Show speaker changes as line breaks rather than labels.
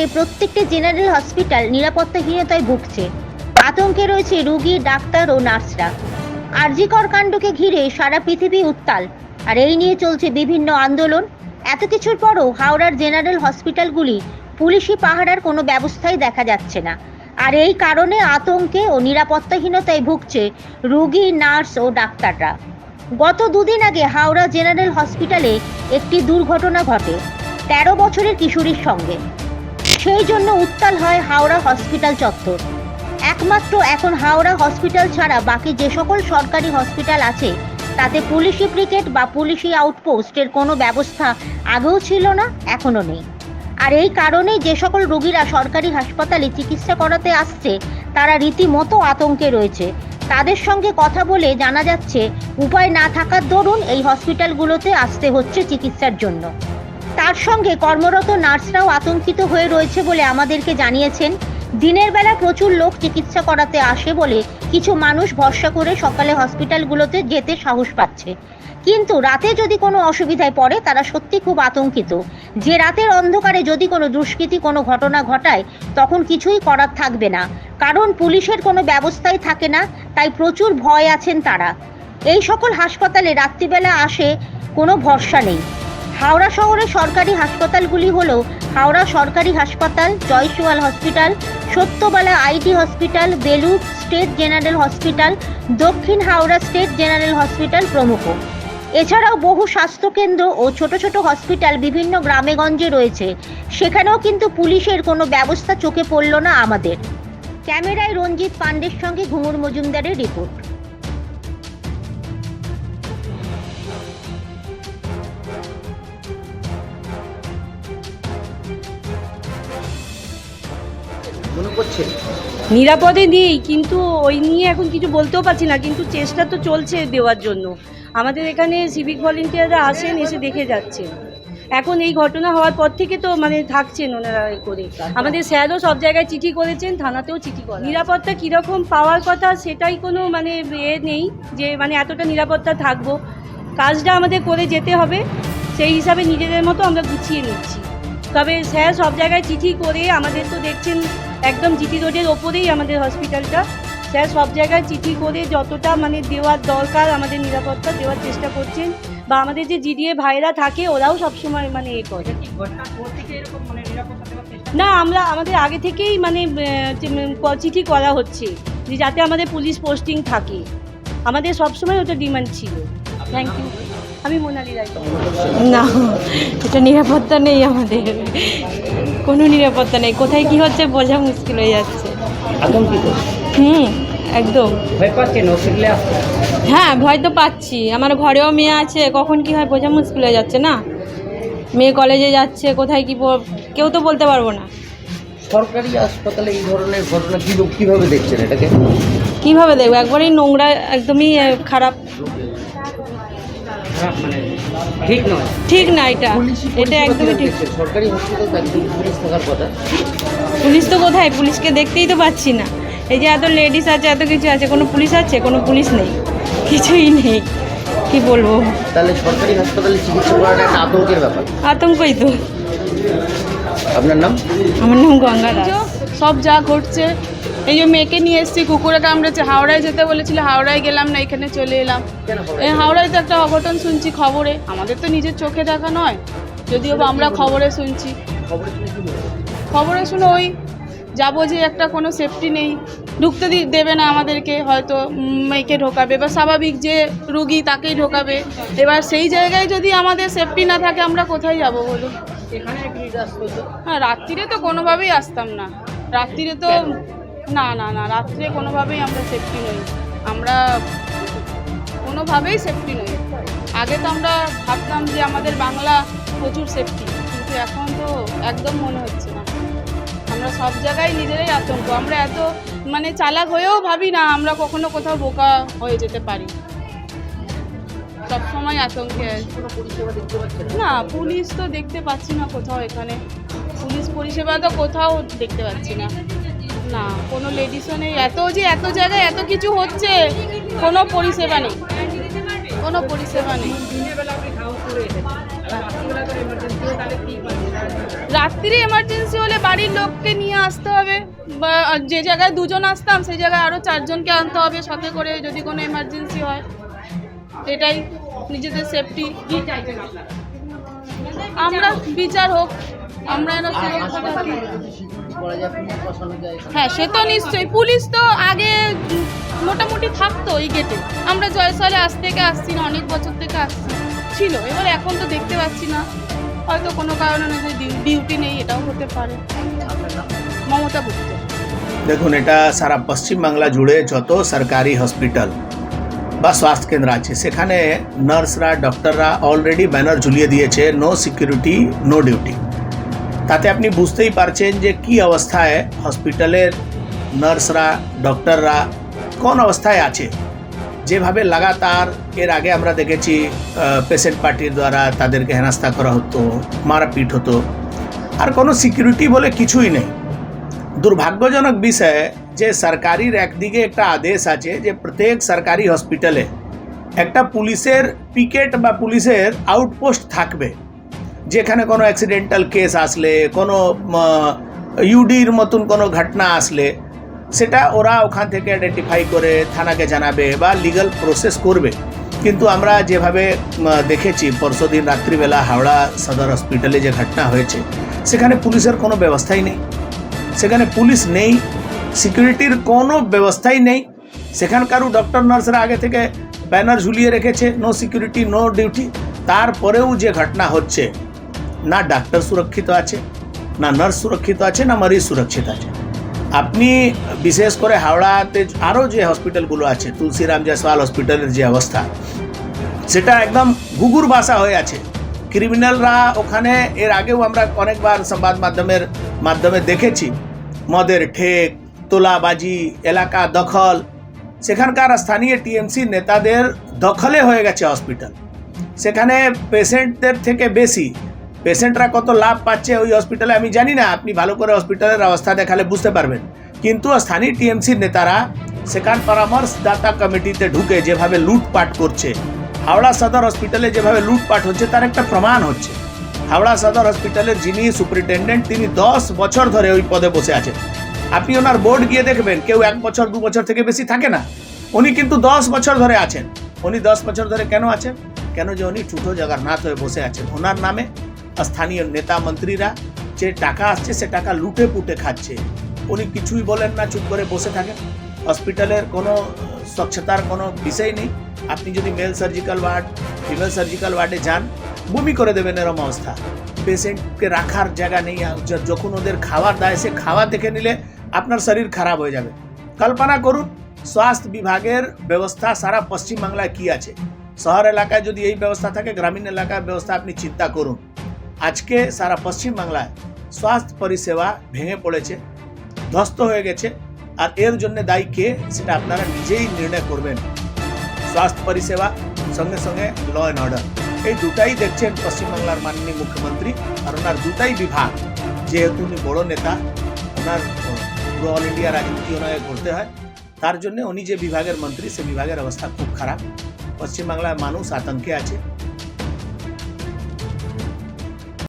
পরে প্রত্যেকটি general hospital নিরাপত্তাহীনতায় ভুগছে। আতঙ্কে রয়েছে রোগী, ডাক্তার ও নার্সরা। আরজিকর কাণ্ডকে ঘিরে সারা পৃথিবী উত্তাল। আর এই নিয়ে চলছে বিভিন্ন আন্দোলন। এত কিছুর পরও হাওড়ার জেনারেল হসপিটালগুলি পুলিশি পাহারার কোনো ব্যবস্থাই দেখা যাচ্ছে না। আর এই কারণে আতঙ্কে ও নিরাপত্তাহীনতায় ভুগছে রুগী, নার্স ও ডাক্তাররা। গত দুদিন আগে হাওড়া জেনারেল হসপিটালে একটি দুর্ঘটনা ঘটে। তেরো বছরের কিশোরীর সঙ্গে। সেই জন্য উত্তাল হয় হাওড়া হসপিটাল চত্বর। একমাত্র এখন হাওড়া হসপিটাল ছাড়া বাকি যে সকল সরকারি হসপিটাল আছে, তাতে পুলিশি ব্রিগেড বা পুলিশি আউটপোস্টের কোনো ব্যবস্থা আগেও ছিল না, এখনও নেই। আর এই কারণেই যে সকল রোগীরা সরকারি হাসপাতালে চিকিৎসা করাতে আসছে, তারা রীতিমতো আতঙ্কে রয়েছে। তাদের সঙ্গে কথা বলে জানা যাচ্ছে, উপায় না থাকার দরুন এই হসপিটালগুলোতে আসতে হচ্ছে চিকিৎসার জন্য। তার সঙ্গে কর্মরত নার্সরাও আতঙ্কিত হয়ে রয়েছে বলে আমাদেরকে জানিয়েছেন। দিনের বেলা প্রচুর লোক চিকিৎসা করাতে আসে বলে কিছু মানুষ ভরসা করে সকালে হসপিটালগুলোতে যেতে সাহস পাচ্ছে। কিন্তু রাতে যদি কোনো অসুবিধায় পড়ে, তারা সত্যি খুব আতঙ্কিত। যে রাতের অন্ধকারে যদি কোনো দুষ্কৃতি কোনো ঘটনা ঘটায়, তখন কিছুই করার থাকবে না। কারণ পুলিশের কোনো ব্যবস্থাই থাকে না, তাই প্রচুর ভয় আছেন তারা। এই সকল হাসপাতালে রাত্রিবেলা আসে কোনো ভরসা নেই। হাওড়া শহরের সরকারি হাসপাতালগুলি হলো হাওড়া সরকারি হাসপাতাল, Jaiswal hospital, Satyabala IT hospital Belur state general hospital, দক্ষিণ হাওড়া স্টেট জেনারেল হসপিটাল প্রমুখ। এছাড়াও বহু স্বাস্থ্যকেন্দ্র ও ছোট ছোট হসপিটাল বিভিন্ন গ্রামেগঞ্জে রয়েছে। সেখানেও কিন্তু পুলিশের কোনো ব্যবস্থা চোখে পড়ল না আমাদের। ক্যামেরায় রঞ্জিত পাণ্ডের সঙ্গে ঘুমুর মজুমদারের রিপোর্ট।
মনে করছে?
নিরাপদে নেই, কিন্তু ওই নিয়ে এখন কিছু বলতেও পারছি না, কিন্তু চেষ্টা তো চলছে দেওয়ার জন্য। আমাদের এখানে সিভিক ভলেন্টিয়াররা আসেন, এসে দেখে যাচ্ছেন। এখন এই ঘটনা হওয়ার পর থেকে তো মানে থাকছেন ওনারা করে। আমাদের স্যারও সব জায়গায় চিঠি করেছেন, থানাতেও চিঠি করে। নিরাপত্তা কীরকম পাওয়ার কথা সেটাই কোনো মানে এ নেই, যে মানে এতটা নিরাপত্তা থাকব। কাজটা আমাদের করে যেতে হবে, সেই হিসাবে নিজেদের মতো আমরা গুছিয়ে নিচ্ছি। তবে স্যার সব জায়গায় চিঠি করে আমাদের তো দেখছেন একদম জিটি রোডের ওপরেই আমাদের হসপিটালটা স্যার সব জায়গায় চিঠি করে যতটা মানে দেওয়ার দরকার আমাদের নিরাপত্তা দেওয়ার চেষ্টা করছেন। বা আমাদের যে জিডিএ ভাইরা থাকে ওরাও সবসময় মানে এ করে। না আমরা আমাদের আগে থেকেই মানে চিঠি করা হচ্ছে যে যাতে আমাদের পুলিশ পোস্টিং থাকে। আমাদের সবসময় ওটা ডিমান্ড ছিল। থ্যাংক ইউ আমি মোনালি রায়
না এটা নিরাপত্তা নেই আমাদের। কোনো নিরাপত্তা নেই। কোথায় কি হচ্ছে বোঝা মুশকিল হয়ে যাচ্ছে। হুম একদম। হ্যাঁ ভয় তো পাচ্ছি। আমার ঘরেও মেয়ে আছে কখন কি হয় বোঝা মুশকিল হয়ে যাচ্ছে না? মেয়ে কলেজে যাচ্ছে কোথায় কি কেউ তো বলতে পারব না।
সরকারি হাসপাতালে এই ধরনের ঘটনা কি কীভাবে দেখছেন এটাকে?
কীভাবে দেখব? একবারেই নোংরা একদমই খারাপ।
ঠিক নয়।
ঠিক না এটা। এটা একদমই ঠিক।
সরকারি হসপিটাল পুলিশ থাকার কথা।
পুলিশ তো কোথায়? পুলিশকে দেখতেই তো পাচ্ছি না। এই যে এত লেডিস আছে এত কিছু আছে কোনো পুলিশ আছে? কোনো পুলিশ নেই। কিছুই নেই। কি বলব?
তাহলে সরকারি হাসপাতালে চিকিৎসা করাটা একটা আতঙ্কের ব্যাপার।
আতঙ্কই তো।
আপনার নাম?
আমার নাম গঙ্গা
সব যা ঘটছে এই যে মেয়েকে নিয়ে এসেছি কুকুরে কামড়েছে হাওড়ায় যেতে বলেছিল হাওড়ায় গেলাম না এখানে চলে এলাম। এই হাওড়ায় তো একটা অঘটন শুনছি খবরে। আমাদের তো নিজের চোখে দেখা নয় যদিও বা আমরা খবরে শুনছি। খবরে শুনে ওই যাব যে একটা কোনো সেফটি নেই ঢুকতে দেবে না আমাদেরকে হয়তো মেয়েকে ঢোকাবে বা স্বাভাবিক যে রুগী তাকেই ঢোকাবে। এবার সেই জায়গায় যদি আমাদের সেফটি না থাকে আমরা কোথায় যাব বলুন? হ্যাঁ রাত্রিরে তো কোনোভাবেই আসতাম না। রাত্রিরে তো না না না, রাত্রে কোনোভাবেই আমরা সেফটি নই। আমরা কোনোভাবেই সেফটি নই। আগে তো আমরা ভাবতাম যে আমাদের বাংলা প্রচুর সেফটি কিন্তু এখন তো একদম মনে হচ্ছে না। আমরা সব জায়গায় নিজেরাই আতঙ্ক। আমরা এত মানে চালাক হয়েও ভাবি না আমরা কখনো কোথাও বোকা হয়ে যেতে পারি। সবসময় আতঙ্কে। না, পুলিশ তো দেখতে পাচ্ছি না কোথাও এখানে। পুলিশ পরিষেবা তো কোথাও দেখতে পাচ্ছি না। না, কোনো লেডিসও নেই। এত যে এত জায়গায় এত কিছু হচ্ছে, কোনো পরিষেবা নেই। কোনো পরিষেবা নেই। রাত্রিরে এমার্জেন্সি হলে বাড়ির লোককে নিয়ে আসতে হবে, বা যে জায়গায় দুজন আসতাম, সেই জায়গায় আরও চারজনকে আনতে হবে, সাথে করে যদি কোনো এমার্জেন্সি হয়। এটাই, নিজেদের সেফটি আমরা বিচার হোক। আমরা হ্যাঁ সে তো নিশ্চয়ই। পুলিশ তো আগে মোটামুটি থাকতো এই গেটে আমরা জয়সলে আজ থেকে আসছি না অনেক বছর থেকে আসছি। ছিল এবার এখন তো দেখতে পাচ্ছি না। হয়তো কোনো কারণে ডিউটি নেই এটাও হতে পারে। মমতা গুপ্ত।
দেখুন এটা সারা পশ্চিম বাংলা জুড়ে যত সরকারি হসপিটাল বা স্বাস্থ্য কেন্দ্র আছে সেখানে নার্সরা ডক্টররা অলরেডি ব্যানার ঝুলিয়ে দিয়েছে নো সিকিউরিটি নো ডিউটি তাতে আপনি বুঝতেই পারছেন যে কি অবস্থায় হসপিটালের নার্সরা, ডক্টররা কোন অবস্থায় আছে। যেভাবে লাগাতার এর আগে আমরা দেখেছি পেশেন্ট পার্টির দ্বারা তাদেরকে হেনাস্তা করা হতো, মারপিট হতো। আর কোনো সিকিউরিটি বলে কিছুই নেই। দুর্ভাগ্যজনক বিষয় যে সরকারির একদিকে একটা আদেশ আছে যে প্রত্যেক সরকারি হসপিটালে একটা পুলিশের পিকেট বা পুলিশের আউটপোস্ট থাকবে। যেখানে কোনো অ্যাক্সিডেন্টাল কেস আসলে, কোনো ইউডির মতন কোনো ঘটনা আসলে, সেটা ওরা ওখান থেকে আইডেন্টিফাই করে থানাকে জানাবে বা লিগাল প্রসেস করবে। কিন্তু আমরা যেভাবে দেখেছি, পরশুদিন রাত্রিবেলা হাওড়া সদর হসপিটালে যে ঘটনা হয়েছে, সেখানে পুলিশের কোনো ব্যবস্থাই নেই। সেখানে পুলিশ নেই সিকিউরিটির কোনো ব্যবস্থাই নেই। সেখানকারও ডক্টর নার্সরা আগে থেকে ব্যানার ঝুলিয়ে রেখেছে নো সিকিউরিটি নো ডিউটি তারপরেও যে ঘটনা হচ্ছে না ডাক্তার সুরক্ষিত আছে, না নার্স সুরক্ষিত আছে, না মরিজ সুরক্ষিত আছে। আপনি বিশেষ করে হাওড়াতে আরও যে হসপিটালগুলো আছে তুলসীরাম জয়সওয়াল হসপিটালের যে অবস্থা, সেটা একদম গুগুর বাসা হয়ে আছে। ক্রিমিনালরা ওখানে, এর আগেও আমরা অনেকবার সংবাদ মাধ্যমের মাধ্যমে দেখেছি, মদের ঠেক, তোলাবাজি, এলাকা দখল, সেখানকার স্থানীয় টিএমসি নেতাদের দখলে হয়ে গেছে হসপিটাল। সেখানে পেশেন্টদের থেকে বেশি পেশেন্টরা কত লাভ পাচ্ছে ওই হসপিটালে আমি জানি না। আপনি ভালো করে হসপিটালের অবস্থা দেখালে বুঝতে পারবেন। কিন্তু স্থানীয় টিএমসির নেতারা সেখান পরামর্শদাতা কমিটিতে ঢুকে যেভাবে লুটপাট করছে, হাওড়া সদর হসপিটালে যেভাবে লুটপাট হচ্ছে, তার একটা প্রমাণ হচ্ছে। হাওড়া সদর হসপিটালের যিনি সুপারিনটেন্ডেন্ট তিনি দশ বছর ধরে ওই পদে বসে আছেন। আপনি ওনার বোর্ড গিয়ে দেখবেন, কেউ এক বছর, দু বছর থেকে বেশি থাকে না। উনি কিন্তু দশ বছর ধরে আছেন। উনি দশ বছর ধরে কেন আছেন? কেন যে উনি টুটো জগন্নাথ হয়ে বসে আছেন। ওনার নামে স্থানীয় নেতা মন্ত্রীরা যে টাকা আসছে, সে টাকা লুটে পুটে খাচ্ছে। উনি কিছুই বলেন না, চুপ করে বসে থাকেন। হসপিটালের কোনো স্বচ্ছতার কোনো বিষয় নেই। আপনি যদি male surgical ward, female surgical ওয়ার্ডে যান, বমি করে দেবেন এরম অবস্থা। পেশেন্টকে রাখার জায়গা নেই। যখন ওদের খাবার দেয়, সে খাওয়া দেখে নিলে আপনার শরীর খারাপ হয়ে যাবে। কল্পনা করুন, স্বাস্থ্য বিভাগের ব্যবস্থা সারা পশ্চিমবাংলায় কি আছে? শহর এলাকায় যদি এই ব্যবস্থা থাকে, গ্রামীণ এলাকার ব্যবস্থা আপনি চিন্তা করুন। আজকে সারা পশ্চিমবাংলায় স্বাস্থ্য পরিষেবা ভেঙে পড়েছে, ধ্বস্ত হয়ে গেছে, আর এর জন্য দায়ী কে সেটা আপনারা নিজেই নির্ণয় করবেন। স্বাস্থ্য পরিষেবা, সঙ্গে সঙ্গে ল অ্যান্ড অর্ডার এই দুটাই দেখছেন পশ্চিমবাংলার মাননীয় মুখ্যমন্ত্রী, আর ওনার দুটাই বিভাগ। যেহেতু উনি বড় নেতা, ওনার, পুরো অল ইন্ডিয়া রাজনীতি ওনাকে করতে হয়, তার জন্য উনি যে বিভাগের মন্ত্রী, সে বিভাগের অবস্থা খুব খারাপ। পশ্চিমবাংলায় মানুষ আতঙ্কে আছে।